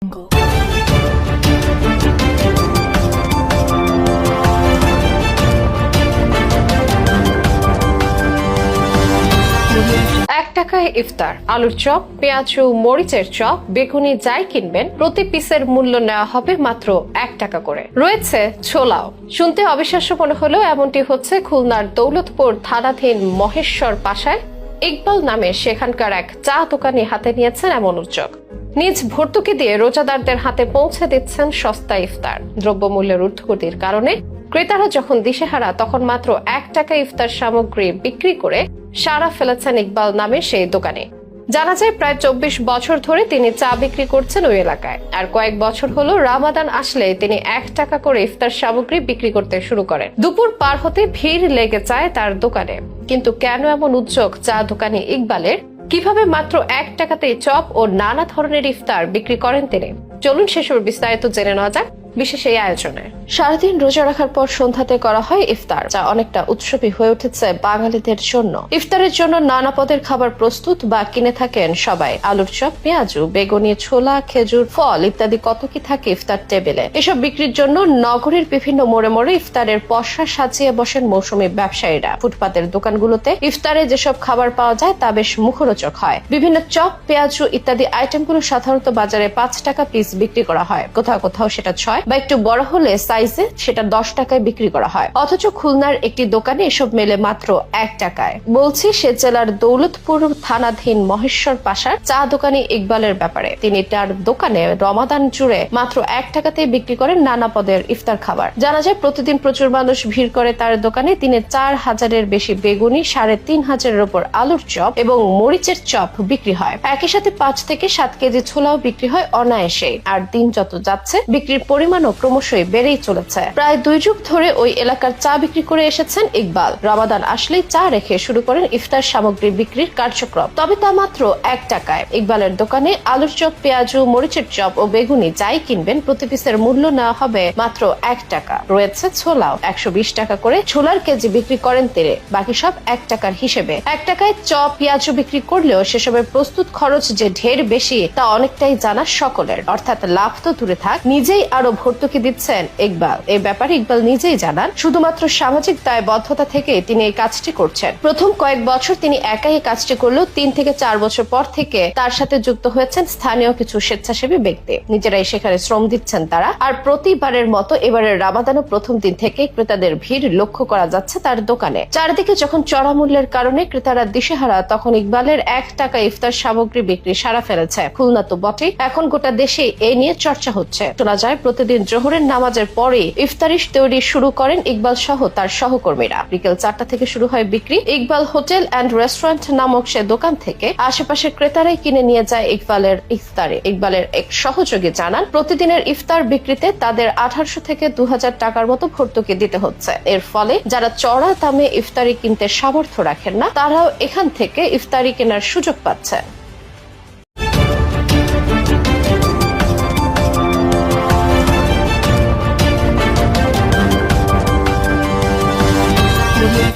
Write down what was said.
এক টাকায় ইফতার, আলুর চপ, পেঁয়াজ মরিচের চপ, বেগুনি যাই কিনবেন, প্রতি পিসের মূল্য নেওয়া হবে মাত্র এক টাকা করে। রয়েছে ছোলাও। শুনতে অবিশ্বাস্য মনে হলেও এমনটি হচ্ছে খুলনার দৌলতপুর থানাধীন মহেশ্বর পাশায়। ইকবাল নামে সেখানকার এক চা দোকানি হাতে নিয়েছেন এমন উদ্যোগ। নিজ ভর্তুকি দিয়ে রোজাদারদের হাতে পৌঁছে দিচ্ছেন সস্তা ইফতার। দ্রব্যমূল্যের ঊর্ধ্বগতির কারণে ক্রেতারা যখন দিশেহারা, তখন মাত্র এক টাকা ইফতার সামগ্রী বিক্রি করে সারা ফেলেছেন ইকবাল নামে সেই দোকানে। জানা যায়, প্রায় চব্বিশ বছর ধরে তিনি চা বিক্রি করছেন ওই এলাকায়। আর কয়েক বছর হলো রামাদান আসলে তিনি এক টাকা করে ইফতার সামগ্রী বিক্রি করতে শুরু করেন। দুপুর পার হতে ভিড় লেগে যায় তার দোকানে। কিন্তু কেন এমন উদ্যোগ চা দোকানি ইকবালের? কীভাবে মাত্র এক টাকাতে চপ ও নানা ধরনের ইফতার বিক্রি করেন তিনি? চলুন সেসব বিস্তারিত জেনে নেওয়া যাক। বিশেষ এই আয়োজনে। সারাদিন রোজা রাখার পর সন্ধ্যাতে করা হয় ইফতার, যা অনেকটা উৎসবী হয়ে উঠেছে বাঙালিদের জন্য। ইফতারের জন্য নানা পদের খাবার প্রস্তুত বা কিনে থাকেন সবাই। আলুর চপ, পেঁয়াজু, বেগুনি, ছোলা, খেজুর, ফল ইত্যাদি কত কি থাকে ইফতার টেবিলে। এসব বিক্রির জন্য নগরীর বিভিন্ন মোড়ে মোড়ে ইফতারের পশা সাজিয়ে বসেন মৌসুমী ব্যবসায়ীরা। ফুটপাতের দোকানগুলোতে ইফতারে যেসব খাবার পাওয়া যায় তা বেশ মুখরোচক হয়। বিভিন্ন চপ, পেঁয়াজু ইত্যাদি আইটেমগুলো সাধারণত বাজারে পাঁচ টাকা পিস বিক্রি করা হয়। কোথাও কোথাও সেটা ছয় বা একটু বড় হলে সাইজে সেটা দশ টাকায় বিক্রি করা হয়। অথচ খুলনার একটি দোকানে এসব মেলে মাত্র এক টাকায়। বলছি সে জেলার দৌলতপুর থানাধীন মহেশ্বর পাশার চা দোকানি ইকবালের ব্যাপারে। তিনি তার দোকানে রমাদান জুড়ে মাত্র এক টাকাতেই বিক্রি করেন নানা পদের ইফতার খাবার। জানা যায়, প্রতিদিন প্রচুর মানুষ ভিড় করে তার দোকানে তিনি চার হাজারের বেশি বেগুনি, সাড়ে তিন হাজারের উপর আলুর চপ এবং মরিচের চপ বিক্রি হয়। একই সাথে পাঁচ থেকে সাত কেজি ছোলাও বিক্রি হয় অনায়াসে আর দিন যত যাচ্ছে, বিক্রির পরিমাণও ক্রমশই বেড়েই চলেছে। প্রায় দুই যুগ ধরে ওই এলাকার চা বিক্রি করে এসেছেন ইকবাল। রমাদান আসলেই চা রেখে শুরু করেন ইফতার সামগ্রী বিক্রির কার্যক্রম। তবে তা মাত্র এক টাকায়। ইকবালের দোকানে আলুর চপ, পেঁয়াজু, মরিচের চপ ও বেগুনি যাই কিনবেন, প্রতি পিসের মূল্য নেওয়া হবে মাত্র এক টাকা। রয়েছে ছোলাও। একশো বিশ টাকা করে ছোলার কেজি বিক্রি করেন তিনি বাকি সব এক টাকার হিসেবে। এক টাকায় চপ, পেঁয়াজু বিক্রি করলেও সেসবের প্রস্তুত খরচ যে ঢের বেশি, তা অনেকটাই জানা সকলের। অর্থাৎ লাভ তো দূরে থাক, নিজেই আরও ভর্তুকি দিচ্ছেন ইকবাল। এই ব্যাপারে ইকবাল নিজেই জানান, শুধুমাত্র সামাজিক দায়বদ্ধতা থেকে তিনি এই কাজটি করছেন। প্রথম কয়েক বছর তিনি একাই কাজটি করলেও তিন থেকে চার বছর পর থেকে তার সাথে যুক্ত হয়েছেন স্থানীয় কিছু স্বেচ্ছাসেবী ব্যক্তি। নিজেরাই সেখানে শ্রম দিচ্ছেন তারা। আর প্রতিবারের মতো এবারের রামাদানও প্রথম দিন থেকে ক্রেতাদের ভিড় লক্ষ্য করা যাচ্ছে তার দোকানে। চারিদিকে যখন চড়া মূল্যের কারণে ক্রেতারা দিশেহারা, তখন ইকবালের এক টাকা ইফতার সামগ্রী বিক্রি সারা ফেলেছে। খুলনা তো বটেই। এখন গোটা দেশে এ নিয়ে চর্চা হচ্ছে। শোনা যায়, প্রতিদিন জোহরের নামাজের পরে ইফতারি তৈরি শুরু করেন ইকবাল সহ তার সহকর্মীরা। বিকেল চারটা থেকে শুরু হয় বিক্রি। ইকবাল হোটেল অ্যান্ড রেস্টুরেন্ট নামক সে দোকান থেকে আশেপাশের ক্রেতারাই কিনে নিয়ে যায় ইকবালের ইফতারে। ইকবালের এক সহযোগী জানান, প্রতিদিনের ইফতার বিক্রিতে তাদের আঠারোশো থেকে দু হাজার টাকার মতো ভর্তুকি দিতে হচ্ছে। এর ফলে যারা চড়া দামে ইফতারি কিনতে সামর্থ্য রাখেন না, তারাও এখান থেকে ইফতারি কেনার সুযোগ পাচ্ছেন।